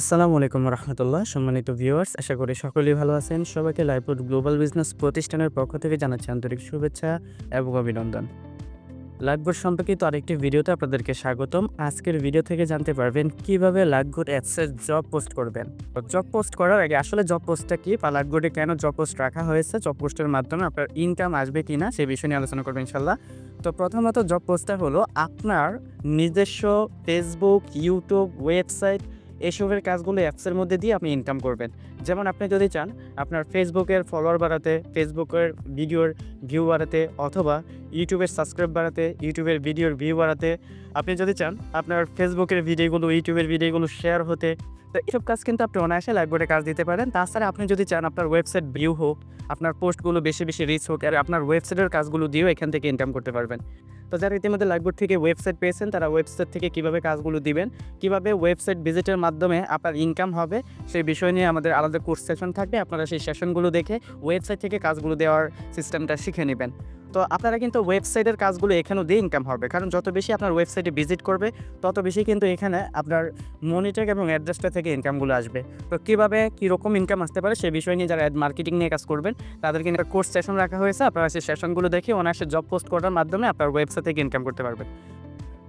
আসসালামু আলাইকুম রহমতুল্লাহ, সম্মানিত ভিউয়ার্স আশা করি সকলেই ভালো আছেন। সবাইকে লাইফউড গ্লোবাল বিজনেস প্রতিষ্ঠানের পক্ষ থেকে জানাচ্ছি আন্তরিক শুভেচ্ছা এবং অভিনন্দন। লাইফবোর্ড সম্পর্কিত আরেকটি ভিডিওতে আপনাদেরকে স্বাগতম। আজকের ভিডিও থেকে জানতে পারবেন কীভাবে লাইফগুড অ্যাপসের জব পোস্ট করবেন। জব পোস্ট করার আগে আসলে জব পোস্টটা কি বা লাইফগুডে কেন জব পোস্ট রাখা হয়েছে, জব পোস্টের মাধ্যমে আপনার ইনকাম আসবে কি না সেই বিষয় নিয়ে আলোচনা করবেন ইনশাল্লাহ তো প্রথমত জব পোস্টটা হলো আপনার নিজস্ব ফেসবুক ইউটিউব ওয়েবসাইট এসবের কাজগুলো অ্যাপসের মধ্যে দিয়ে আপনি ইনকাম করবেন। যেমন আপনি যদি চান আপনার ফেসবুকের ফলোয়ার বাড়াতে, ফেসবুকের ভিডিওর ভিউ বাড়াতে অথবা ইউটিউবের সাবস্ক্রাইব বাড়াতে, ইউটিউবের ভিডিওর ভিউ বাড়াতে, আপনি যদি চান আপনার ফেসবুকের ভিডিওগুলো ইউটিউবের ভিডিওগুলো শেয়ার হতে, তো এইসব কাজ কিন্তু আপনি অনায়াসে লাইভবোর্ডে কাজ দিতে পারেন। তাছাড়া আপনি যদি চান আপনার ওয়েবসাইট ভিউ হোক, আপনার পোস্টগুলো বেশি বেশি রিচ হোক, আর আপনার ওয়েবসাইটের কাজগুলো দিয়েও এখান থেকে ইনকাম করতে পারবেন। তো যারা ইতিমধ্যে লাইভবোর্ড থেকে ওয়েবসাইট পেয়েছেন, তারা ওয়েবসাইট থেকে কীভাবে কাজগুলো দিবেন, কীভাবে ওয়েবসাইট ভিজিটের মাধ্যমে আপনার ইনকাম হবে, সেই বিষয় নিয়ে আমাদের আলাদা কোর্স সেশন থাকবে। আপনারা সেই সেশনগুলো দেখে ওয়েবসাইট থেকে কাজগুলো দেওয়ার সিস্টেমটা শিখে নেবেন। তো আপনারা কিন্তু ওয়েবসাইটের কাজগুলো এখানেও দিয়ে ইনকাম হবে। কারণ যত বেশি আপনার ওয়েবসাইটে ভিজিট করবে, তত বেশি কিন্তু এখানে আপনার মনিটেক এবং অ্যাড্রেসটা থেকে ইনকামগুলো আসবে। তো কীভাবে, কীরকম ইনকাম আসতে পারে সে বিষয় নিয়ে যারা অ্যাড মার্কেটিং নিয়ে কাজ করবেন, তাদেরকে একটা কোর্স সেশন রাখা হয়েছে। আপনারা সেই সেশনগুলো দেখে অনায়াসে জব পোস্ট করার মাধ্যমে আপনার ওয়েবসাইট থেকে ইনকাম করতে পারবেন।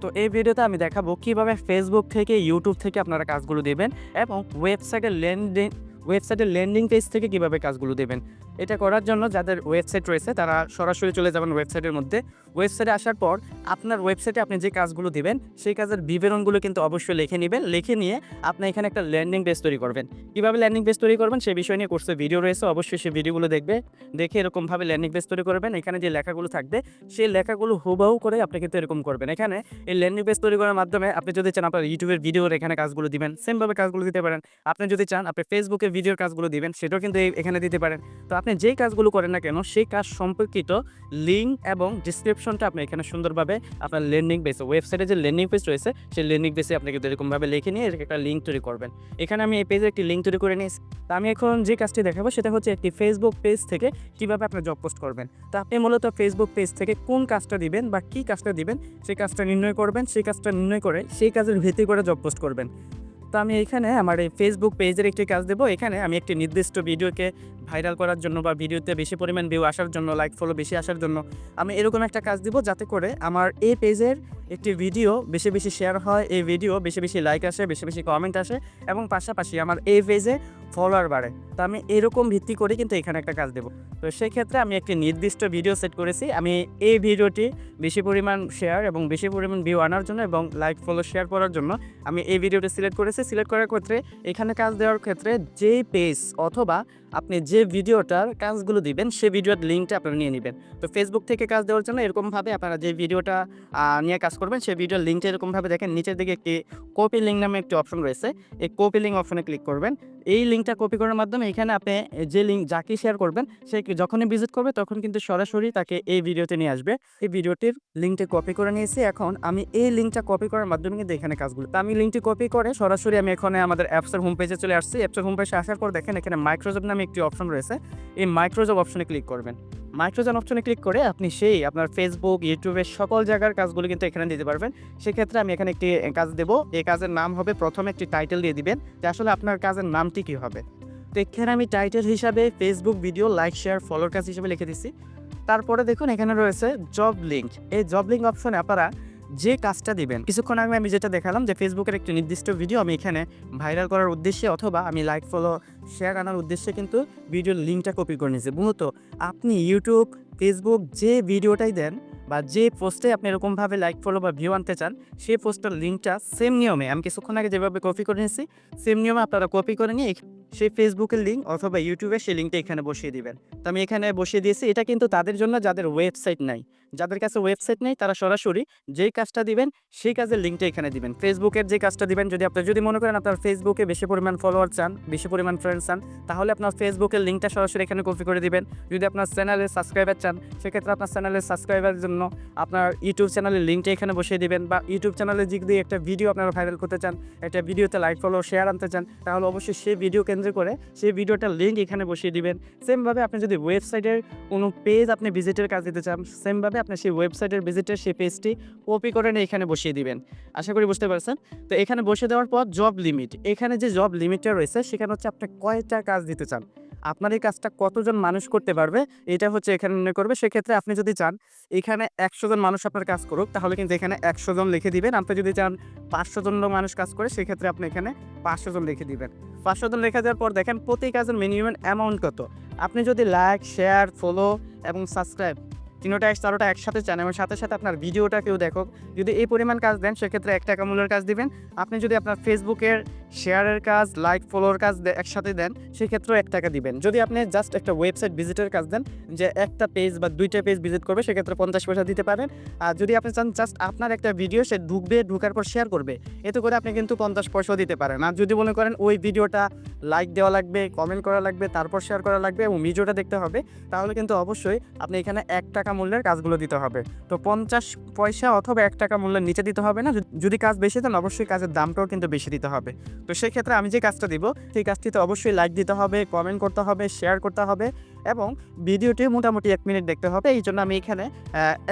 তো এই ভিডিওতে আমি দেখাবো কীভাবে ফেসবুক থেকে ইউটিউব থেকে আপনারা কাজগুলো দেবেন এবং ওয়েবসাইটের লেনদেন ওয়েবসাইটের ল্যান্ডিং পেজ থেকে কীভাবে কাজগুলো দেবেন। এটা করার জন্য যাদের ওয়েবসাইট রয়েছে, তারা সরাসরি চলে যাবেন ওয়েবসাইটের মধ্যে। ওয়েবসাইটে আসার পর আপনার ওয়েবসাইটে আপনি যে কাজগুলো দিবেন, সেই কাজের বিবরণগুলো কিন্তু অবশ্যই লিখে নেবেন। লিখে নিয়ে আপনি এখানে একটা ল্যান্ডিং পেজ তৈরি করবেন। কীভাবে ল্যান্ডিং পেজ তৈরি করবেন, সেই বিষয় নিয়ে কোর্সে ভিডিও রয়েছে, অবশ্যই সেই ভিডিওগুলো দেখবে। দেখে এরকমভাবে ল্যান্ডিং পেজ তৈরি করবেন। এখানে যে লেখাগুলো থাকবে, সেই লেখাগুলো হুবাহু করে আপনি কিন্তু এরকম করবেন। এখানে এই ল্যান্ডিং পেজ তৈরি করার মাধ্যমে আপনি যদি চান আপনার ইউটিউবের ভিডিওর এখানে কাজগুলো দিবেন সেমভাবে কাজগুলো দিতে পারেন। আপনি যদি চান, আপনি ফেসবুকে ভিডিওর কাজগুলো দিবেন, সেটাও কিন্তু এখানে দিতে পারেন। তো আপনি যেই কাজগুলো করেন না কেন, সেই কাজ সম্পর্কিত লিঙ্ক এবং ডিসক্রিপশনটা আপনি এখানে সুন্দরভাবে আপনার লেন্ডিং পেজ ওয়েবসাইটে যে লেন্ডিং পেজ রয়েছে, সেই লেন্ডিং পেজে আপনি কিন্তু এরকমভাবে লিখে নিয়ে একটা লিঙ্ক তৈরি করবেন। এখানে আমি এই পেজে একটি লিঙ্ক তৈরি করে নিয়েছি। তা আমি এখন যে কাজটি দেখাবো, সেটা হচ্ছে একটি ফেসবুক পেজ থেকে কীভাবে আপনার জব পোস্ট করবেন। তো আপনি মূলত ফেসবুক পেজ থেকে কোন কাজটা দিবেন বা কী কাজটা দিবেন, সেই কাজটা নির্ণয় করবেন, সেই কাজটা নির্ণয় করে সেই কাজের ভিত্তি করে জব পোস্ট করবেন। তো আমি এখানে আমার এই ফেসবুক পেজের একটি কাজ দেবো। এখানে আমি একটি নির্দিষ্ট ভিডিওকে ভাইরাল করার জন্য বা ভিডিওতে বেশি পরিমাণ ভিউ আসার জন্য লাইক ফলো বেশি আসার জন্য আমি এরকম একটা কাজ দিব যাতে করে আমার এই পেজের একটি ভিডিও বেশি বেশি শেয়ার হয়, এই ভিডিও বেশি বেশি লাইক আসে, বেশি বেশি কমেন্ট আসে এবং পাশাপাশি আমার এই পেজে ফলোয়ার বাড়ে। তো আমি এরকম ভিত্তি করে কিন্তু এখানে একটা কাজ দেবো। তো সেই ক্ষেত্রে আমি একটি নির্দিষ্ট ভিডিও সেট করেছি। আমি এই ভিডিওটি বেশি পরিমাণ শেয়ার এবং বেশি পরিমাণ ভিউ আনার জন্য এবং লাইক ফলো শেয়ার করার জন্য আমি এই ভিডিওটি সিলেক্ট করেছি। সিলেক্ট করার ক্ষেত্রে এখানে কাজ দেওয়ার ক্ষেত্রে যে পেজ অথবা আপনি যে ভিডিওটার কাজগুলো দিবেন সেই ভিডিওর লিঙ্কটা আপনারা নিয়ে নেবেন। তো ফেসবুক থেকে কাজ দেওয়ার জন্য এরকমভাবে আপনারা যে ভিডিওটা নিয়ে কাজ করবেন সেই ভিডিওর লিঙ্কটা এরকমভাবে দেখেন, নিচের দিকে একটি কপি লিঙ্ক নামে একটি অপশন রয়েছে। এই কপি লিঙ্ক অপশনে ক্লিক করবেন। এই লিঙ্কটা কপি করার মাধ্যমে এখানে আপনি যে লিঙ্ক যাকে শেয়ার করবেন, সে যখনই ভিজিট করবে, তখন কিন্তু সরাসরি তাকে এই ভিডিওতে নিয়ে আসবে। এই ভিডিওটির লিঙ্কটি কপি করে নিয়েছি। এখন আমি এই লিঙ্কটা কপি করার মাধ্যমে কিন্তু এখানে কাজগুলো, তো আমি লিঙ্কটি কপি করে সরাসরি আমি এখানে আমাদের অ্যাপসের হোম পেজে চলে আসছি। অ্যাপসের হোম পেজে আসার পর দেখেন এখানে মাইক্রোজব নামে একটি অপশন রয়েছে, এই মাইক্রোজব অপশনে ক্লিক করবেন। মাইক্রোজন অপশনে ক্লিক করে আপনি সেই আপনার ফেসবুক ইউটিউবের সকল জায়গার কাজগুলো কিন্তু এখানে দিতে পারবেন। সেক্ষেত্রে আমি এখানে একটি কাজ দেবো, এই কাজের নাম হবে প্রথমে একটি টাইটেল দিয়ে দিবেন, যে আসলে আপনার কাজের নামটি কী হবে। তো এখানে আমি টাইটেল হিসাবে ফেসবুক ভিডিও লাইক শেয়ার ফলোর কাজ হিসেবে লিখে দিচ্ছি তারপরে দেখুন এখানে রয়েছে জব লিঙ্ক এই জব লিঙ্ক অপশনে আপনারা যে কাজটা দিবেন, কিছুক্ষণ আগে আমি যেটা দেখালাম যে ফেসবুকের একটি নির্দিষ্ট ভিডিও আমি এখানে ভাইরাল করার উদ্দেশ্যে অথবা আমি লাইক ফলো শেয়ার আনার উদ্দেশ্যে কিন্তু ভিডিওর লিঙ্কটা কপি করে নিয়েছে। মূলত আপনি ইউটিউব ফেসবুক যে ভিডিওটাই দেন বা যে পোস্টে আপনি এরকমভাবে লাইক ফলো বা ভিউ আনতে চান, সেই পোস্টের লিঙ্কটা সেম নিয়মে, আমি কিছুক্ষণ আগে যেভাবে কপি করে নিয়েছি সেম নিয়মে আপনারা কপি করে নিয়ে সেই ফেসবুকের লিঙ্ক অথবা ইউটিউবে সেই লিঙ্কটা এখানে বসিয়ে দিবেন। তো আমি এখানে বসিয়ে দিয়েছি, এটা কিন্তু তাদের জন্য যাদের ওয়েবসাইট নাই। যাদের কাছে ওয়েবসাইট নেই, তারা সরাসরি যেই কাজটা দিবেন, সেই কাজের লিঙ্কটা এখানে দিবেন। ফেসবুকের যে কাজটা দিবেন, যদি আপনি, যদি মনে করেন আপনার ফেসবুকে বেশি পরিমাণ ফলোয়ার চান, বেশি পরিমাণ ফ্রেন্ড চান, তাহলে আপনার ফেসবুকের লিঙ্কটা সরাসরি এখানে কপি করে দিবেন। যদি আপনার চ্যানেলে সাবস্ক্রাইবার চান, সেক্ষেত্রে আপনার চ্যানেলের সাবস্ক্রাইবারের জন্য আপনার ইউটিউব চ্যানেলের লিঙ্কটা এখানে বসিয়ে দিবেন বা ইউটিউব চ্যানেলে দিক দিয়ে একটা ভিডিও আপনারা ভাইরাল করতে চান, একটা ভিডিওতে লাইক ফলো শেয়ার আনতে চান, তাহলে অবশ্যই সেই ভিডিও কেন্দ্রিক কেন্দ্র করে সেই ভিডিওটার লিঙ্ক এখানে বসিয়ে দিবেন। সেমভাবে আপনি যদি ওয়েবসাইটের কোনো পেজ আপনি ভিজিটের কাজ দিতে চান সেমভাবে আপনি সেই ওয়েবসাইটের ভিজিটের সেই পেজটি কপি করে নিয়ে এখানে বসিয়ে দিবেন। আশা করি বুঝতে পারছেন? তো এখানে বসে দেওয়ার পর জব লিমিট এখানে যে জব লিমিটটা রয়েছে, সেখানে হচ্ছে আপনি কয়টা কাজ দিতে চান? আপনার এই কাজটা কতজন মানুষ করতে পারবে? এটা হচ্ছে এখানে নির্ণয় করবে। সেক্ষেত্রে আপনি যদি চান এখানে একশো জন মানুষ আপনার কাজ করুক, তাহলে কিন্তু এখানে একশো জন লিখে দিবেন। আপনি যদি চান পাঁচশো জন মানুষ কাজ করে, সেক্ষেত্রে আপনি এখানে পাঁচশো জন লিখে দিবেন। পাঁচশো জন লেখা দেওয়ার পর দেখেন প্রতি কাজের মিনিমাম অ্যামাউন্ট কত। আপনি যদি লাইক শেয়ার ফলো এবং সাবস্ক্রাইব তিনোটা চারোটা একসাথে চান এবং সাথে সাথে আপনার ভিডিওটা কেউ দেখো যদি এই পরিমাণ কাজ দেন, সেক্ষেত্রে এক টাকা মূল্যের কাজ দিবেন। আপনি যদি আপনার ফেসবুকের শেয়ারের কাজ, লাইক, ফলোর কাজ একসাথে দেন, সেক্ষেত্রেও এক টাকা দিবেন। যদি আপনি জাস্ট একটা ওয়েবসাইট ভিজিটের কাজ দেন, যে একটা পেজ বা দুইটা পেজ ভিজিট করবে, সেক্ষেত্রে পঞ্চাশ পয়সা দিতে পারেন। আর যদি আপনি চান জাস্ট আপনার একটা ভিডিও সে ঢুকবে, ঢুকার পর শেয়ার করবে, এতে করে আপনি কিন্তু পঞ্চাশ পয়সাও দিতে পারেন। আর যদি মনে করেন ওই ভিডিওটা লাইক দেওয়া লাগবে কমেন্ট করা লাগবে, তারপর শেয়ার করা লাগবে এবং ভিডিওটা দেখতে হবে, তাহলে কিন্তু অবশ্যই আপনি এখানে এক টাকা মূল্যের কাজগুলো দিতে হবে। তো পঞ্চাশ পয়সা অথবা এক টাকা মূল্যের নিচে দিতে হবে না। যদি কাজ বেশি দেন, অবশ্যই কাজের দামটাও কিন্তু বেশি দিতে হবে। তো সেই ক্ষেত্রে আমি যে কাজটা দিব, সেই কাজটিতে অবশ্যই লাইক দিতে হবে কমেন্ট করতে হবে শেয়ার করতে হবে। এবং ভিডিওটি মোটামুটি এক মিনিট দেখতে হবে। এই জন্য আমি এখানে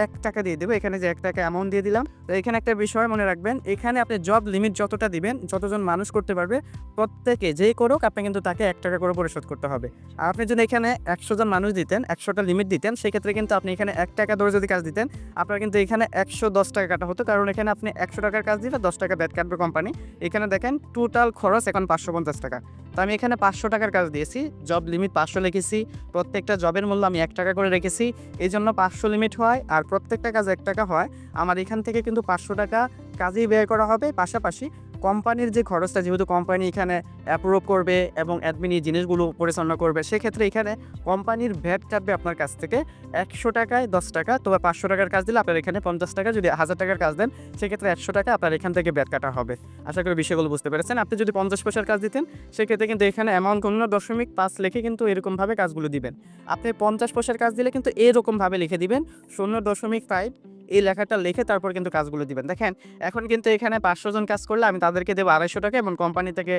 এক টাকা দিয়ে দেবো। এখানে যে এক টাকা অ্যামাউন্ট দিয়ে দিলাম। তো এখানে একটা বিষয় মনে রাখবেন, এখানে আপনি জব লিমিট যতটা দিবেন, যতজন মানুষ করতে পারবে, প্রত্যেকে যেই করুক, আপনি কিন্তু তাকে এক টাকা করে পরিশোধ করতে হবে। আর আপনি যদি এখানে একশো জন মানুষ দিতেন, একশোটা লিমিট দিতেন, সেক্ষেত্রে কিন্তু আপনি এখানে এক টাকা ধরে যদি কাজ দিতেন, আপনার কিন্তু এখানে একশো দশ টাকা কাটা হতো। কারণ এখানে আপনি একশো টাকার কাজ দিলে দশ টাকা ব্যাট কাটবে কোম্পানি এখানে দেখেন টোটাল খরচ এখন পাঁচশো পঞ্চাশ টাকা। তো আমি এখানে পাঁচশো টাকার কাজ দিয়েছি। জব লিমিট পাঁচশো লিখেছি। প্রত্যেকটা জবের মূল্য আমি এক টাকা করে রেখেছি। এই জন্য পাঁচশো লিমিট হয় আর প্রত্যেকটা কাজ এক টাকা হয়। আমার এখান থেকে কিন্তু পাঁচশো টাকা কাজেই ব্যয় করা হবে। পাশাপাশি কোম্পানির যে খরচটা, যেহেতু কোম্পানি এখানে অ্যাপ্রুভ করবে এবং অ্যাডমিন এই জিনিসগুলো পরিচালনা করবে, সেক্ষেত্রে এখানে কোম্পানির ভ্যাট চাপবে আপনার কাছ থেকে একশো টাকায় দশ টাকা। তবে পাঁচশো টাকার কাজ দিলে আপনার এখানে পঞ্চাশ টাকা, যদি হাজার টাকার কাজ দেন, সেক্ষেত্রে একশো টাকা আপনার এখান থেকে ব্যাট কাটা হবে। আশা করি বিষয়গুলো বুঝতে পেরেছেন। আপনি যদি পঞ্চাশ পয়সার কাজ দিতেন, সেক্ষেত্রে কিন্তু এখানে অ্যামাউন্ট কোনো দশমিক পাঁচ লিখে কিন্তু এরকমভাবে কাজগুলো দিবেন। আপনি পঞ্চাশ পয়সার কাজ দিলে কিন্তু এরকমভাবে লিখে দিবেন, শূন্য দশমিক ফাইভ এই লেখাটা লিখে তারপর কিন্তু কাজগুলো দিবেন। দেখেন, এখন কিন্তু এখানে পাঁচশো জন কাজ করলে আমি তাদেরকে দেবো আড়াইশো টাকা এবং কোম্পানি থেকে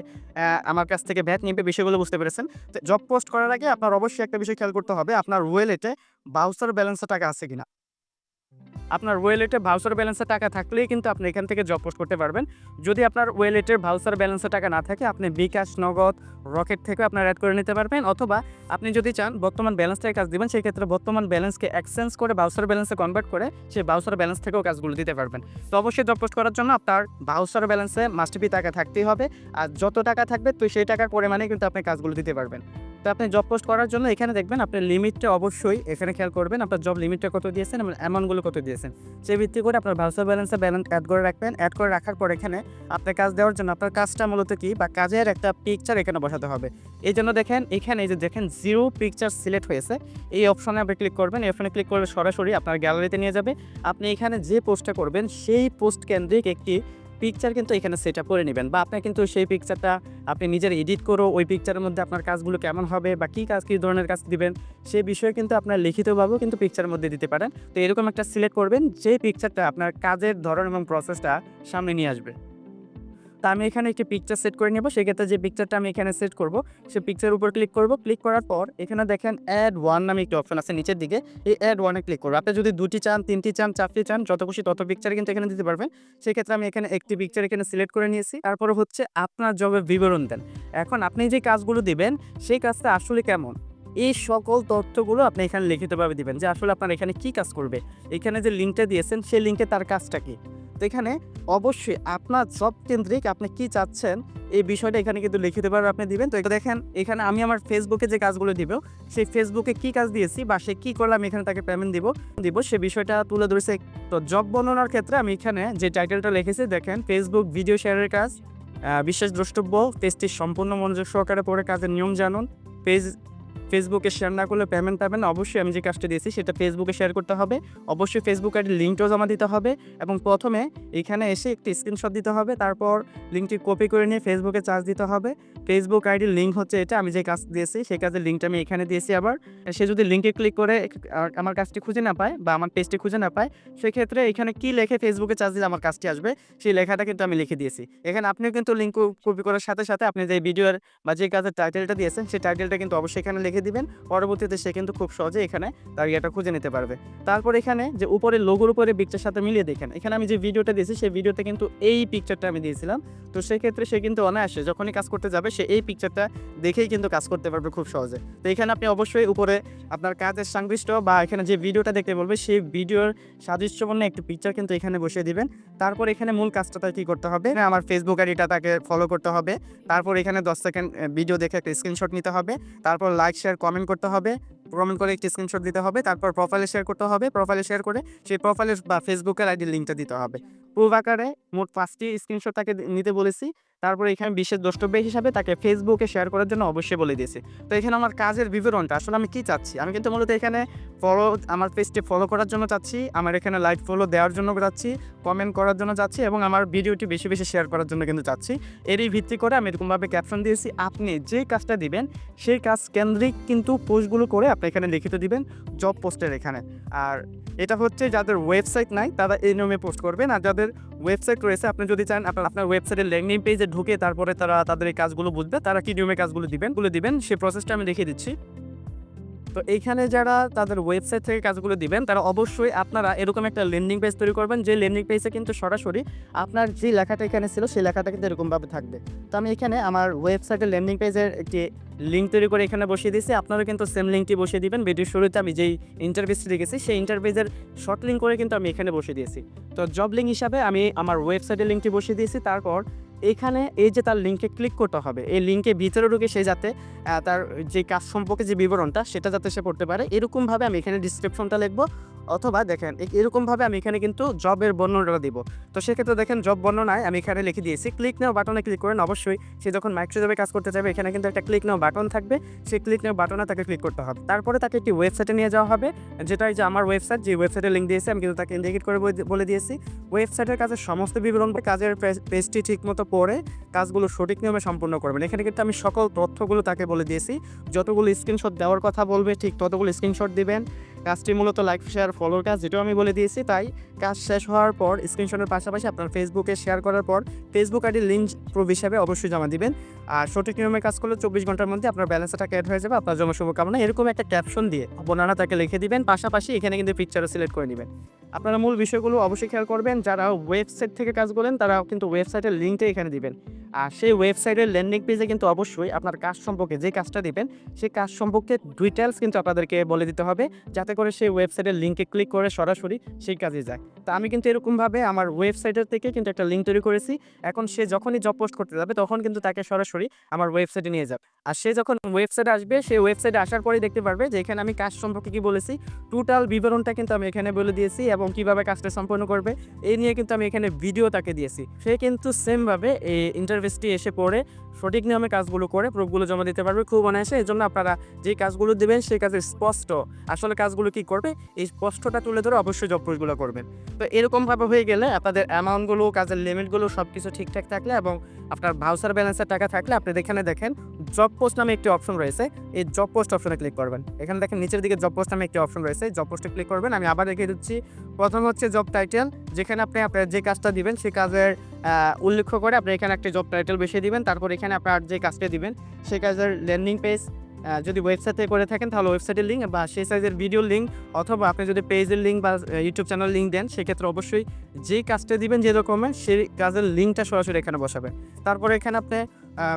আমার কাছ থেকে ভ্যাট নিবে, বিষয়গুলো বুঝতে পেরেছেন? জব পোস্ট করার আগে আপনার অবশ্যই একটা বিষয় খেয়াল করতে হবে, আপনার ওয়েলেটে বাউসার ব্যালেন্সের টাকা আছে কিনা। আপনার ওয়েলেটে ভাউচার ব্যালেন্সের টাকা থাকলেই কিন্তু আপনি এখান থেকে জব পোস্ট করতে পারবেন। যদি আপনার ওয়েলেটের ভাউচার ব্যালেন্সের টাকা না থাকে, আপনি বিকাশ, নগদ, রকেট থেকে আপনার অ্যাড করে নিতে পারবেন। অথবা আপনি যদি চান, বর্তমান ব্যালেন্স থেকে কাজ দিবেন সেই ক্ষেত্রে বর্তমান ব্যালেন্সকে এক্সচেঞ্জ করে ভাউচার ব্যালেন্সে কনভার্ট করে সেই ভাউচার ব্যালেন্স থেকেও কাজগুলো দিতে পারবেন। তো অবশ্যই জব পোস্ট করার জন্য আপনার ভাউচার ব্যালেন্সে মাস্টবি টাকা থাকতেই হবে। আর যত টাকা থাকবে, তো সেই টাকার পরিমাণে কিন্তু আপনি কাজগুলো দিতে পারবেন। তো আপনি জব পোস্ট করার জন্য এখানে দেখবেন আপনার লিমিটটা অবশ্যই এখানে খেয়াল করবেন আপনার জব লিমিটটা কত দিয়েছেন এবং অ্যামাউন্টগুলো কত দিয়েছেন। সেই ভিত্তি করে আপনার ভাউচার ব্যালেন্সে ব্যালেন্স অ্যাড করে রাখবেন। অ্যাড করে রাখার পর এখানে আপনার কাজ দেওয়ার জন্য আপনার কাজটা মূলত কি বা কাজের একটা পিকচার এখানে বসাতে হবে। এই জন্য দেখেন, এখানে এই যে দেখেন জিরো পিকচার সিলেক্ট হয়েছে। এই অপশনে আপনি ক্লিক করবেন। এই অপশনে ক্লিক করলে সরাসরি আপনার গ্যালারিতে নিয়ে যাবে। আপনি এখানে যে পোস্টটা করবেন, সেই পোস্ট কেন্দ্রিক একটি পিকচার কিন্তু এখানে সেট করে নেবেন বা আপনি কিন্তু সেই পিকচারটা আপনি নিজের এডিট করো ওই পিকচারের মধ্যে আপনার কাজগুলো কেমন হবে বা কী কাজ, কী ধরনের কাজ দিবেন, সে বিষয়ে কিন্তু আপনার লিখিতভাবেও কিন্তু পিকচারের মধ্যে দিতে পারেন। তো এরকম একটা সিলেক্ট করবেন যে পিকচারটা আপনার কাজের ধরন এবং প্রসেসটা সামনে নিয়ে আসবে। তা আমি এখানে একটি পিকচার সেট করে নেব। সেক্ষেত্রে যে পিকচারটা আমি এখানে সেট করব, সে পিকচার উপর ক্লিক করব। ক্লিক করার পর এখানে দেখেন অ্যাড ওয়ান নামে একটি অপশন আছে নিচের দিকে। এই অ্যাড ওয়ানে ক্লিক করব। আপনি যদি দুটি চান, তিনটি চান, চারটি চান, যত খুশি তত পিকচার কিন্তু এখানে দিতে পারবেন। সেক্ষেত্রে আমি এখানে একটি পিকচার এখানে সিলেক্ট করে নিয়েছি। তারপরে হচ্ছে আপনার জবের বিবরণ দেন। এখন আপনি যে কাজগুলো দিবেন, সেই কাজটা আসলে কেমন? এই সকল তথ্যগুলো আপনি এখানে লিখিতভাবে দিবেন যে আসলে আপনার এখানে কি কাজ করবে। এখানে যে লিঙ্কটা দিয়েছেন, সেই লিঙ্কে তার কাজটা কি? তো এখানে অবশ্যই আপনার জব কেন্দ্রিক আপনি কি চাচ্ছেন, এই বিষয়টা এখানে কিন্তু লিখিতভাবে আপনি দিবেন। তো এটা দেখেন, এখানে আমি আমার ফেসবুকে যে কাজগুলো দিব, সেই ফেসবুকে কি কাজ দিয়েছি বা সে কী করলে আমি এখানে তাকে পেমেন্ট দিব দিব সে বিষয়টা তুলে ধরেছে। তো জব বর্ণনার ক্ষেত্রে আমি এখানে যে টাইটেলটা লিখেছি, দেখেন ফেসবুক ভিডিও শেয়ারের কাজ বিশেষ দ্রষ্টব্য পেজটি সম্পূর্ণ মনোযোগ সহকারে পড়ে কাজের নিয়ম জানুন পেজ ফেসবুকে শেয়ার না করলে পেমেন্ট পাবেন অবশ্যই আমি যে কাজটা দিয়েছি সেটা ফেসবুকে শেয়ার করতে হবে। অবশ্যই ফেসবুক আইডি লিঙ্কটাও জমা দিতে হবে এবং প্রথমে এখানে এসে একটি স্ক্রিনশট দিতে হবে, তারপর লিঙ্কটি কপি করে নিয়ে ফেসবুকে চার্জ দিতে হবে। ফেসবুক আইডির লিঙ্ক হচ্ছে এটা, আমি যে কাজ দিয়েছি সেই কাজের লিঙ্কটা আমি এখানে দিয়েছি আবার। সে যদি লিঙ্কে ক্লিক করে আমার কাজটি খুঁজে না পায় বা আমার পেজটি খুঁজে না পায়, সেক্ষেত্রে এখানে কি লেখে ফেসবুকে চার্জ দিলে আমার কাজটি আসবে? সেই লেখাটা কিন্তু আমি লিখে দিয়েছি। এখানে আপনিও কিন্তু লিঙ্ক কপি করার সাথে সাথে আপনি যে ভিডিওর বা যে কাজের টাইটেলটা দিয়েছেন, সেই টাইটেলটা কিন্তু অবশ্যই এখানে লিখে দিবেন। পরবর্তীতে সে কিন্তু খুব সহজে এখানে তার ইয়েটা খুঁজে নিতে পারবে। তারপর এখানে যে উপরে লোগোর উপরে পিকচার সাথে মিলিয়ে দেখেন। এখানে আমি যে ভিডিওটা দিয়েছি, সেই ভিডিওতে কিন্তু এই পিকচারটা আমি দিয়েছিলাম। তো সেক্ষেত্রে সে কিন্তু অনায়াসে যখনই কাজ করতে যাবে, সে এই পিকচারটা দেখেই কিন্তু কাজ করতে পারবে খুব সহজে। তো এখানে আপনি অবশ্যই উপরে আপনার কাজের সংশ্লিষ্ট বা এখানে যে ভিডিওটা দেখতে বলবে, সেই ভিডিওর সাদৃশ্যপূর্ণ একটি পিকচার কিন্তু এখানে বসিয়ে দিবেন। তারপর এখানে মূল কাজটা তার কী করতে হবে? আমার ফেসবুক আইডিটা তাকে ফলো করতে হবে। তারপর এখানে দশ সেকেন্ড ভিডিও দেখে একটা স্ক্রিনশট নিতে হবে। তারপর লাইক শেয়ার কমেন্ট করতে হবে। কমেন্ট করে একটি স্ক্রিনশট দিতে হবে, তারপর প্রোফাইলে শেয়ার করতে হবে। প্রোফাইলে শেয়ার করে সেই প্রোফাইলের বা ফেসবুকের আইডির লিঙ্কটা দিতে হবে। প্রুফ আকারে মোট পাঁচটি স্ক্রিনশট তাকে নিতে বলেছি। তারপরে এখানে বিশেষ দ্রষ্টব্য হিসাবে তাকে ফেসবুকে শেয়ার করার জন্য অবশ্যই বলে দিয়েছি। তো এখানে আমার কাজের বিবরণটা, আসলে আমি কি চাচ্ছি? আমি কিন্তু মূলত এখানে ফলো আমার পেজটি ফলো করার জন্য চাচ্ছি, আমার এখানে লাইক ফলো দেওয়ার জন্য চাচ্ছি কমেন্ট করার জন্য চাচ্ছি এবং আমার ভিডিওটি বেশি বেশি শেয়ার করার জন্য কিন্তু চাচ্ছি। এরই ভিত্তি করে আমি এরকমভাবে ক্যাপশন দিয়েছি, আপনি যে কাজটা দিবেন, সেই কাজ কেন্দ্রিক কিন্তু পোস্টগুলো করে আপনি এখানে লিখিত দিবেন জব পোস্টের এখানে। আর এটা হচ্ছে যাদের ওয়েবসাইট নাই, তারা এই নিয়মে পোস্ট করবেন। আর যাদের ওয়েবসাইট রয়েছে, আপনি যদি চান আপনার আপনার ওয়েবসাইটের ল্যান্ডিং পেজে ঢুকে তারপরে তারা তাদের এই কাজগুলো বুঝবে, তারা কি নিয়মে কাজগুলো দিবেনগুলো দিবেন সেই প্রসেসটা আমি দেখিয়ে দিচ্ছি। তো এইখানে যারা তাদের ওয়েবসাইট থেকে কাজগুলো দিবেন, তারা অবশ্যই আপনারা এরকম একটা ল্যান্ডিং পেজ তৈরি করবেন, যে ল্যান্ডিং পেজে কিন্তু সরাসরি আপনার যে লেখাটা এখানে ছিল, সেই লেখাটা কিন্তু এরকমভাবে থাকবে। তো আমি এখানে আমার ওয়েবসাইটের ল্যান্ডিং পেজের একটি লিঙ্ক তৈরি করে এখানে বসিয়ে দিয়েছি। আপনারা কিন্তু সেম লিঙ্কটি বসিয়ে দিবেন। ভিডিওর শুরুতে আমি যেই ইন্টারভিউসটি লিখেছি সেই ইন্টারভিউজের শর্ট লিঙ্ক করে কিন্তু আমি এখানে বসিয়ে দিয়েছি। তো জব লিঙ্ক হিসাবে আমি আমার ওয়েবসাইটের লিঙ্কটি বসিয়ে দিয়েছি। তারপর এখানে এই যে তার লিঙ্কে ক্লিক করতে হবে। এই লিঙ্কে ভিতরে ঢুকে সে যাতে তার যে কাজ সম্পর্কে যে বিবরণটা, সেটা যাতে সে করতে পারে। এরকমভাবে আমি এখানে ডিসক্রিপশনটা লিখব। অথবা দেখেন এরকমভাবে আমি এখানে কিন্তু জবের বর্ণনাটা দিব। তো সেক্ষেত্রে দেখেন, জব বর্ণনায় আমি এখানে লিখে দিয়েছি ক্লিক নাও বাটনে ক্লিক করেন। অবশ্যই সে যখন মাইক্রোজবে কাজ করতে যাবে, এখানে কিন্তু একটা ক্লিক নাও বাটন থাকবে। সেই ক্লিক নাও বাটনে তাকে ক্লিক করতে হবে। তারপরে তাকে একটি ওয়েবসাইটে নিয়ে যাওয়া হবে যেটা যে আমার ওয়েবসাইট যে ওয়েবসাইটের লিঙ্ক দিয়েছি, আমি কিন্তু তাকে ইন্ডিকেট করে বলে- দিয়েছি। ওয়েবসাইটের কাজের সমস্ত বিবরণ কাজের পেজটি ঠিকমতো পড়ে, কাজগুলো সঠিক নিয়মে সম্পূর্ণ করবেন। এখানে কিন্তু আমি সকল তথ্যগুলো তাকে বলে দিয়েছি। যতগুলো স্ক্রিনশট দেওয়ার কথা বলবে, ঠিক ততগুলো স্ক্রিনশট দিবেন। কাজটি মূলত লাইক শেয়ার ফলোর কাজ যেটাও আমি বলে দিয়েছি, তাই কাজ শেষ হওয়ার পর স্ক্রিনশটের পাশাপাশি আপনার ফেসবুকে শেয়ার করার পর ফেসবুক আইডি লিঙ্ক প্রুফ হিসাবে অবশ্যই জমা দিবেন। আর সঠিক নিয়মে কাজ করলে চব্বিশ ঘণ্টার মধ্যে আপনার ব্যালেন্সটা অ্যাড হয়ে যাবে আপনার জন্য শুভকামনা। এরকম একটা ক্যাপশন দিয়ে বোনারা তাকে লিখে দিবেন, পাশাপাশি এখানে কিন্তু পিকচারও সিলেক্ট করে নেবেন। আপনারা মূল বিষয়গুলো অবশ্যই খেয়াল করবেন, যারা ওয়েবসাইট থেকে কাজ করেন তারা কিন্তু ওয়েবসাইটের লিঙ্কটা এখানে দিবেন। আর সেই ওয়েবসাইটের ল্যান্ডিং পেজে কিন্তু অবশ্যই আপনার কাজ সম্পর্কে যে কাজটা দিবেন, সেই কাজ সম্পর্কে ডিটেলস কিন্তু আপনাদেরকে বলে দিতে হবে, যাতে করে সেই ওয়েবসাইটের লিঙ্কে ক্লিক করে সরাসরি সেই কাজে যায়। তা আমি কিন্তু এরকমভাবে আমার ওয়েবসাইটের থেকে কিন্তু একটা লিঙ্ক তৈরি করেছি। এখন সে যখনই জব পোস্ট করতে যাবে, তখন কিন্তু তাকে সরাসরি আমার ওয়েবসাইটে নিয়ে যাবে। আর সে যখন ওয়েবসাইটে আসবে সেই ওয়েবসাইটে আসার পরেই দেখতে পারবে যে এখানে আমি কাজ সম্পর্কে কি বলেছি। টোটাল বিবরণটা কিন্তু আমি এখানে বলে দিয়েছি এবং কীভাবে কাজটা সম্পন্ন করবে এই নিয়ে কিন্তু আমি এখানে ভিডিও তাকে দিয়েছি। সে কিন্তু সেমভাবে এই ইন্টারভিউসটি এসে পড়ে, সঠিক নিয়মে কাজগুলো করে প্রুফগুলো জমা দিতে পারবে খুব অনায়াসে। এই জন্য আপনারা যে কাজগুলো দেবেন সেই কাজের স্পষ্ট আসলে কাজগুলো কি করবে, এই স্পষ্টটা তুলে ধরে অবশ্যই জব পোস্টগুলো করবেন। তো এরকমভাবে হয়ে গেলে আপনাদের অ্যামাউন্টগুলো কাজের লিমিটগুলো সব কিছু ঠিকঠাক থাকলে এবং আপনার ভাউচার ব্যালেন্সের টাকা থাকলে আপনি এখানে দেখেন জব পোস্ট নামে একটি অপশন রয়েছে। এই জব পোস্ট অপশনে ক্লিক করবেন। এখানে দেখেন নিচের দিকে জব পোস্ট নামে একটি অপশন রয়েছে। জব পোস্টে ক্লিক করবেন। আমি আবার রেখে দিচ্ছি। প্রথম হচ্ছে জব টাইটেল যেখানে আপনি আপনার যে কাজটা দিবেন সেই কাজের উল্লেখ করে আপনি এখানে একটি জব টাইটেল বসিয়ে দিবেন। তারপর এখানে আপনার যে কাজটা দিবেন সেই কাজের ল্যান্ডিং পেজ যদি ওয়েবসাইটে করে থাকেন, তাহলে ওয়েবসাইটের লিঙ্ক বা সেই সাইজের ভিডিও লিঙ্ক অথবা আপনি যদি পেজের লিঙ্ক বা ইউটিউব চ্যানেল লিঙ্ক দেন, সেক্ষেত্রে অবশ্যই যে কাজটা দিবেন যে রকমের সেই কাজের লিঙ্কটা সরাসরি এখানে বসাবেন। তারপরে এখানে আপনি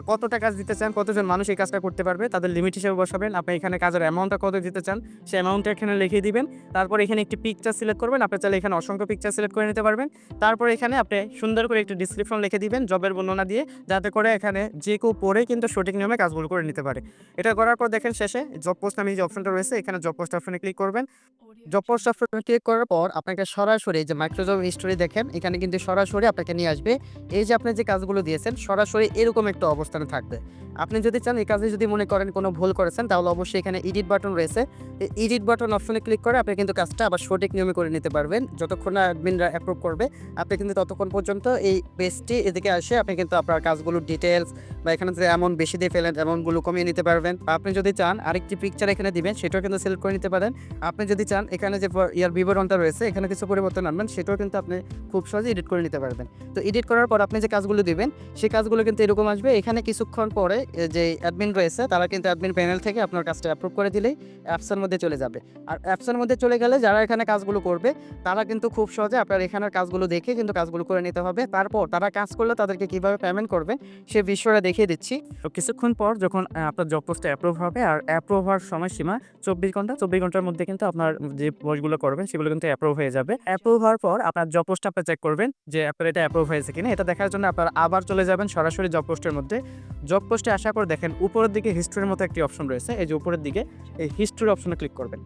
কতটা কাজ দিতে চান, কতজন মানুষ এই কাজটা করতে পারবে, তাদের লিমিট হিসেবে বসাবেন। আপনি এখানে কাজের অ্যামাউন্টটা কত দিতে চান সেই অ্যামাউন্টটা এখানে লিখে দিবেন। তারপর এখানে একটি পিকচার সিলেক্ট করবেন, আপনি চাইলে এখানে অসংখ্য পিকচার সিলেক্ট করে নিতে পারবেন। তারপর এখানে আপনি সুন্দর করে একটি ডিসক্রিপশন লিখে দিবেন জবের বর্ণনা দিয়ে, যাতে করে এখানে যে কেউ পড়ে কিন্তু সঠিক নিয়মে কাজগুলো করে নিতে পারে। এটা করার পর দেখেন শেষে জব পোস্ট নামে যে অপশনটা রয়েছে, এখানে জব পোস্ট অপশনে ক্লিক করবেন। জব পোস্ট অপশনে ক্লিক করার পর আপনাকে সরাসরি যে মাইক্রোজব হিস্টোরি দেখেন, এখানে কিন্তু সরাসরি আপনাকে নিয়ে আসবে। এই যে আপনি যে কাজগুলো দিয়েছেন, সরাসরি এরকম একটা অবস্থানে থাকবে। আপনি যদি চান এই কাজে যদি মনে করেন কোনো ভুল করেছেন, তাহলে অবশ্যই এখানে এডিট বাটন রয়েছে। এডিট বাটন অপশনে ক্লিক করে আপনি কিন্তু কাজটা আবার সঠিক নিয়মে করে নিতে পারবেন। যতক্ষণ না অ্যাডমিনরা অ্যাপ্রুভ করবে, আপনি কিন্তু ততক্ষণ পর্যন্ত এই পেজটি এদিকে আসে, আপনি কিন্তু আপনার কাজগুলোর ডিটেলস বা এখানে যে এমন বেশি দিয়ে ফেলেন এমনগুলো কমিয়ে নিতে পারবেন। বা আপনি যদি চান আরেকটি পিকচার এখানে দিবেন, সেটাও কিন্তু সিলেক্ট করে নিতে পারেন। আপনি যদি চান এখানে যে ইয়ার বিবরণটা রয়েছে, এখানে কিছু পরিবর্তন আনবেন, সেটাও কিন্তু আপনি খুব সহজে এডিট করে নিতে পারবেন। তো এডিট করার পর আপনি যে কাজগুলো দিবেন, সেই কাজগুলো কিন্তু এরকম আসবে। এখানে কিছুক্ষণ পরে যে অ্যাডমিন রয়েছে, তারা কিন্তু অ্যাডমিন প্যানেল থেকে আপনার কাজটা অ্যাপ্রুভ করে দিলেই অ্যাপসের মধ্যে চলে যাবে। আর অ্যাপসের মধ্যে চলে গেলে যারা এখানে কাজগুলো করবে, তারা কিন্তু খুব সহজে আপনার এখানের কাজগুলো দেখে কিন্তু কাজগুলো করে নিতে হবে। তারপর তারা কাজ করলে তাদেরকে কীভাবে পেমেন্ট করবে, সে বিষয়টা দেখিয়ে দিচ্ছি। তো কিছুক্ষণ পর যখন আপনার জব পোস্টটা অ্যাপ্রুভ হবে, আর অ্যাপ্রুভ হওয়ার সময়সীমা চব্বিশ ঘণ্টা, চব্বিশ ঘণ্টার মধ্যে কিন্তু আপনার যে পোস্টগুলো করবেন, সেগুলো কিন্তু অ্যাপ্রুভ হয়ে যাবে। অ্যাপ্রুভ হওয়ার পর আপনার জব পোস্টটা আপনি চেক করবেন যে আপনার এটা অ্যাপ্রুভ হয়েছে কিনা। এটা দেখার জন্য আপনার আবার চলে যাবেন সরাসরি জব পোস্টের মধ্যে। জব পোস্টে আসার পর দেখেন, উপরের দিকে হিস্ট্রির মতো একটি অপশন রয়েছে। এই যে উপরের দিকে, এই হিস্ট্রি অপশনে ক্লিক করবেন।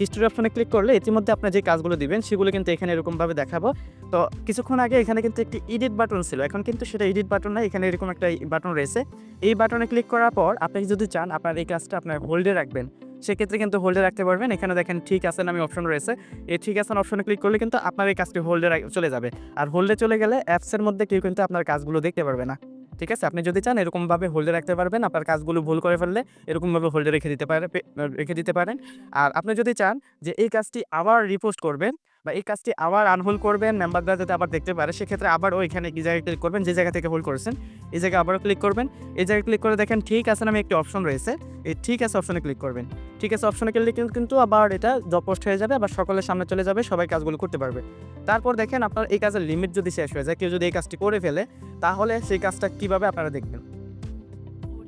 হিস্ট্রি অপশনে ক্লিক করলে ইতিমধ্যে আপনি যে কাজগুলো দিবেন, সেগুলো কিন্তু এখানে এরকমভাবে দেখাবো। তো কিছুক্ষণ আগে এখানে কিন্তু একটি এডিট বাটন ছিল। এখন কিন্তু সেটা এডিট বাটন না, এখানে এরকম একটা বাটন রয়েছে। এই বাটনে ক্লিক করার পর আপনি যদি চান, আপনার এই কাজটা আপনার হোল্ডে রাখবেন। সেক্ষেত্রে কিন্তু হোল্ডে রাখতে পারবেন। এখানে দেখেন, ঠিক আছে নামে অপশন রয়েছে। এই ঠিক আছে অপশনে ক্লিক করলে কিন্তু আপনার এই কাজটি হোল্ডে চলে যাবে। আর হোল্ডে চলে গেলে অ্যাপসের মধ্যে কেউ কিন্তু আপনার কাজগুলো দেখতে পারবে না। ঠিক আছে? আপনি যদি চান এরকমভাবে হোল্ডে রাখতে পারবেন, আপনার কাজগুলো ভুল করে ফেললে এরকমভাবে হোল্ডে রেখে দিতে পারে রেখে দিতে পারেন। আর আপনি যদি চান যে এই কাজটি আবার রিপোস্ট করবেন বা এই কাজটি আবার আনহোল করবেন মেম্বাররা যাতে আবার দেখতে পারে, সেক্ষেত্রে আবার ওইখানে কি জায়গায় ক্লিক করবেন, যে জায়গা থেকে হোল্ড করেছেন, এই জায়গায় আবারও ক্লিক করবেন, এই জায়গায় ক্লিক করে দেখেন ঠিক আছে নামে একটি অপশন রয়েছে, এই ঠিক আছে অপশনে ক্লিক করবেন। ঠিক আছে অপশনে ক্লিক কিন্তু আবার এটা জব হয়ে যাবে, আবার সকলের সামনে চলে যাবে, সবাই কাজগুলো করতে পারবে। তারপর দেখেন আপনার এই কাজের লিমিট যদি শেষ হয়ে যায়, কেউ যদি এই কাজটি করে ফেলে, তাহলে সেই কাজটা কীভাবে আপনারা দেখবেন?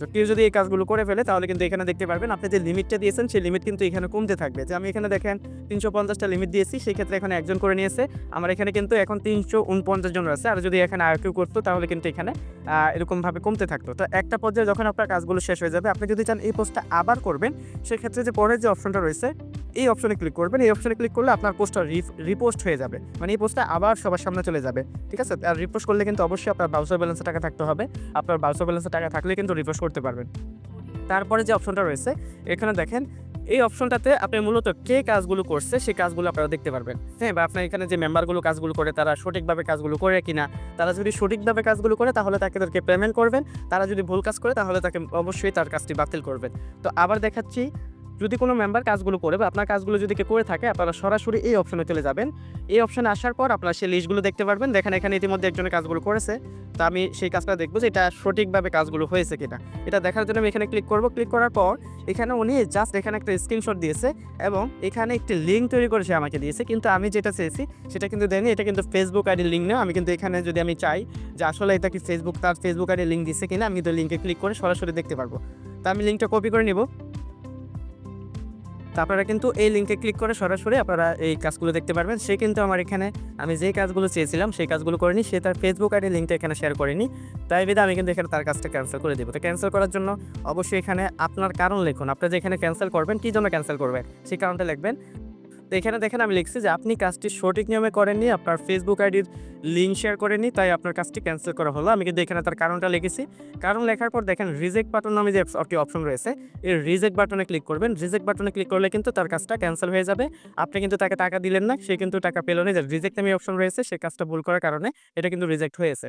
তো কেউ যদি এই কাজগুলো করে ফেলে, তাহলে কিন্তু এখানে দেখতে পারবেন আপনি যে লিমিটটা দিয়েছেন, সেই লিমিট কিন্তু এখানে কমতে থাকবে। যে আমি এখানে দেখেন তিনশো পঞ্চাশটা লিমিট দিয়েছি সেই ক্ষেত্রে এখানে একজন করে নিয়েছে। আমার এখানে কিন্তু এখন তিনশো উনপঞ্চাশ জন রয়েছে। আর যদি এখানে আর কেউ করতো, তাহলে কিন্তু এখানে এরকমভাবে কমতে থাকতো। তো একটা পর্যায়ে যখন আপনার কাজগুলো শেষ হয়ে যাবে, আপনি যদি চান এই পোস্টটা আবার করবেন, সেক্ষেত্রে যে পরের যে অপশনটা রয়েছে এই অপশনে ক্লিক করবেন। এই অপশনে ক্লিক করলে আপনার পোস্টটা রিপোস্ট হয়ে যাবে। মানে এই পোস্টটা আবার সবার সামনে চলে যাবে। ঠিক আছে? আর রিপোস্ট করলে কিন্তু অবশ্যই আপনার বাউসার ব্যালেন্সে টাকা থাকতে হবে। আপনার বাউসার ব্যালেন্সে টাকা থাকলে কিন্তু রিপোস্ট করতে পারবেন। তারপরে যে অপশনটা রয়েছে, এখানে দেখেন, এই অপশনটাতে আপনি মূলত কে কাজগুলো করছে, সেই কাজগুলো আপনারা দেখতে পারবেন। হ্যাঁ বা আপনার এখানে যে মেম্বারগুলো কাজগুলো করে, তারা সঠিকভাবে কাজগুলো করে কিনা, তারা যদি সঠিকভাবে কাজগুলো করে, তাহলে তাকে তাদেরকে পেমেন্ট করবেন। তারা যদি ভুল কাজ করে, তাহলে তাকে অবশ্যই তার কাজটি বাতিল করবেন। তো আবার দেখাচ্ছি যদি কোনো মেম্বার কাজগুলো করে বা আপনার কাজগুলো যদি কেউ করে থাকে, আপনারা সরাসরি এই অপশনে চলে যাবেন। এই অপশনে আসার পর আপনারা সেই লিস্টগুলো দেখতে পারবেন। দেখেন, এখানে ইতিমধ্যে একজনের কাজগুলো করেছে। তো আমি সেই কাজটা দেখব যে এটা সঠিকভাবে কাজগুলো হয়েছে কিনা। এটা দেখার জন্য আমি এখানে ক্লিক করব। ক্লিক করার পর এখানে উনি জাস্ট এখানে একটা স্ক্রিনশট দিয়েছে এবং এখানে একটি লিঙ্ক তৈরি করে সে আমাকে দিয়েছে। কিন্তু আমি যেটা চেয়েছি, সেটা কিন্তু দেয়নি। এটা কিন্তু ফেসবুক আইডির লিঙ্ক না। আমি কিন্তু এখানে যদি আমি চাই যে আসলে এটা কি ফেসবুক তার ফেসবুক আইডির লিঙ্ক দিচ্ছে কিনা, আমি কিন্তু লিঙ্কে ক্লিক করে সরাসরি দেখতে পারব। তা আমি লিঙ্কটা কপি করে নিব। তা আপনারা কিন্তু এই লিঙ্কে ক্লিক করে সরাসরি আপনারা এই কাজগুলো দেখতে পারবেন। সে কিন্তু আমার এখানে আমি যে কাজগুলো চেয়েছিলাম, সেই কাজগুলো করেনি, সে তার ফেসবুক আইডি লিঙ্কটা এখানে শেয়ার করেনি। তাই বিধে আমি কিন্তু এখানে তার কাজটা ক্যান্সেল করে দেবো। তো ক্যান্সেল করার জন্য অবশ্যই এখানে আপনার কারণ লিখুন। আপনি যে এখানে ক্যান্সেল করবেন, কী জন্য ক্যান্সেল করবেন? সেই কারণটা লিখবেন। তো এখানে দেখেন আমি লিখছি যে আপনি কাজটি সঠিক নিয়মে করেননি, আপনার ফেসবুক আইডির লিঙ্ক শেয়ার করেননি, তাই আপনার কাজটি ক্যান্সেল করা হলো। আমি কিন্তু এখানে তার কারণটা লিখেছি। কারণ লেখার পর দেখেন রিজেক্ট বাটন নামে যে একটি অপশন রয়েছে, এই রিজেক্ট বাটনে ক্লিক করবেন। রিজেক্ট বাটনে ক্লিক করলে কিন্তু তার কাজটা ক্যান্সেল হয়ে যাবে। আপনি কিন্তু তাকে টাকা দিলেন না, সে কিন্তু টাকা পেল না। যে রিজেক্ট নামে অপশন রয়েছে, সে কাজটা ভুল করার কারণে এটা কিন্তু রিজেক্ট হয়েছে।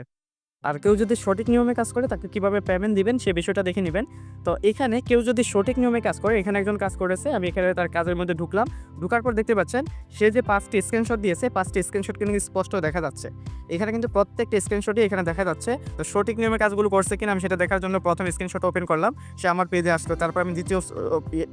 আর কেউ যদি সঠিক নিয়মে কাজ করে তাকে কীভাবে পেমেন্ট দিবেন সে বিষয়টা দেখে নেবেন। তো এখানে কেউ যদি সঠিক নিয়মে কাজ করে, এখানে একজন কাজ করেছে, আমি এখানে তার কাজের মধ্যে ঢুকলাম। ঢুকার পর দেখতে পাচ্ছেন, সে যে পাঁচটি স্ক্রিনশট দিয়েছে, পাঁচটি স্ক্রিনশট কিন্তু স্পষ্ট দেখা যাচ্ছে। এখানে কিন্তু প্রত্যেকটা স্ক্রিনশটই এখানে দেখা যাচ্ছে। তো সঠিক নিয়মে কাজগুলো করছে কিনা আমি সেটা দেখার জন্য প্রথম স্ক্রিনশট ওপেন করলাম। সে আমার পেজে আসলো, তারপর আমি দ্বিতীয়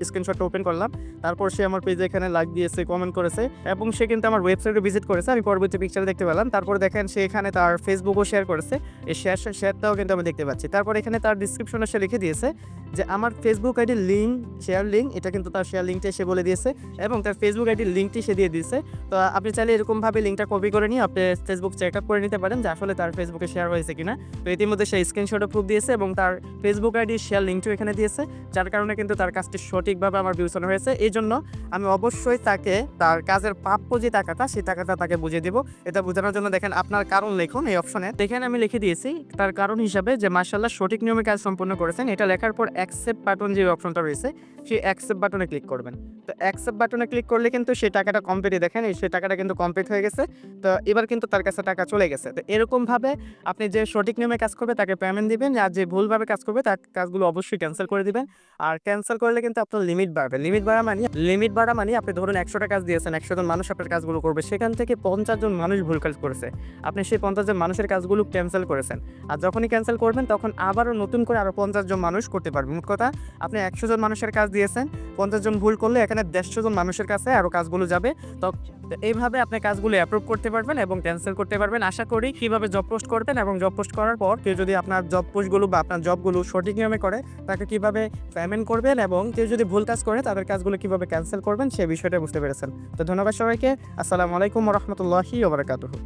স্ক্রিনশটটা ওপেন করলাম। তারপর সে আমার পেজে এখানে লাইক দিয়েছে কমেন্ট করেছে এবং সে কিন্তু আমার ওয়েবসাইটে ভিজিট করেছে। আমি পরবর্তী পিকচারে দেখতে পেলাম। তারপর দেখেন সে এখানে তার ফেসবুকও শেয়ার করেছে। এই শেয়ার শেয়ারটাও কিন্তু আমি দেখতে পাচ্ছি। তারপর এখানে তার ডিসক্রিপশনে সে লিখে দিয়েছে যে, আমার ফেসবুক আইডির লিঙ্ক শেয়ার লিঙ্ক এটা কিন্তু তার শেয়ার লিঙ্কটা সে বলে দিয়েছে এবং তার ফেসবুক আইডির লিঙ্কটি সে দিয়ে দিয়েছে। তো আপনি চাইলে এরকমভাবে লিঙ্কটা কপি করে নিয়ে আপনি ফেসবুক চেক আপ করে নিতে পারেন যে, আসলে তার ফেসবুকে শেয়ার হয়েছে কিনা। তো ইতিমধ্যে সে স্ক্রিনশটও প্রুফ দিয়েছে এবং তার ফেসবুক আইডির শেয়ার লিঙ্কটিও এখানে দিয়েছে, যার কারণে কিন্তু তার কাজটি সঠিকভাবে আমার বিবেচনা হয়েছে। এই জন্য আমি অবশ্যই তাকে, তার কাজের প্রাপ্য যে টাকাটা, সেই টাকাটা তাকে বুঝিয়ে দেবো। এটা বোঝানোর জন্য দেখেন আপনার কারণ লিখুন এই অপশনে দেখেন আমি লিখে দিয়েছি দিয়েছি। তার কারণ হিসাবে যে মার্শাল্লাহ সঠিক নিয়মে কাজ সম্পূর্ণ করেছেন, এটা লেখার পর অ্যাকসেপ্ট বাটন যে অপশনটা রয়েছে, সেই অ্যাকসেপ্ট বাটনে ক্লিক করবেন। তো অ্যাকসেপ্ট বাটনে ক্লিক করলে কিন্তু সেই টাকাটা কমপ্লিটই দেখেন সেই টাকাটা কিন্তু কমপ্লিট হয়ে গেছে। তো এবার কিন্তু তার কাছে টাকা চলে গেছে। তো এরকমভাবে আপনি যে সঠিক নিয়মে কাজ করবে, তাকে পেমেন্ট দিবেন আর যে ভুলভাবে কাজ করবে, তার কাজগুলো অবশ্যই ক্যান্সেল করে দিবেন। আর ক্যান্সেল করলে কিন্তু আপনার লিমিট বাড়বে। লিমিট বাড়া মানে লিমিট বাড়া মানে আপনি ধরুন একশোটা কাজ দিয়েছেন, একশো জন মানুষ আপনার কাজগুলো করবে, সেখান থেকে পঞ্চাশ জন মানুষ ভুল কাজ করেছে। আপনি সেই পঞ্চাশ জন মানুষের কাজগুলো ক্যান্সেল করেছেন। আর যখনই ক্যান্সেল করবেন, তখন আবারও নতুন করে আরও পঞ্চাশ জন মানুষ করতে পারবে। মোট কথা, আপনি একশো জন মানুষের কাজ দিয়েছেন, পঞ্চাশ জন ভুল করলে এখানে দেড়শো জন মানুষের কাছে আরও কাজগুলো যাবে। তো এইভাবে আপনি কাজগুলো অ্যাপ্রুভ করতে পারবেন এবং ক্যান্সেল করতে পারবেন। আশা করি কীভাবে জব পোস্ট করবেন এবং জব পোস্ট করার পর কেউ যদি আপনার জব পোস্টগুলো বা আপনার জবগুলো সঠিক নিয়মে করে, তাকে কীভাবে পেমেন্ট করবেন এবং কেউ যদি ভুল কাজ করে, তাদের কাজগুলো কীভাবে ক্যান্সেল করবেন, সে বিষয়টা বুঝতে পেরেছেন। তো ধন্যবাদ সবাইকে। আসসালামু আলাইকুম রহমতুল্লাহি ওবরাকাতুহু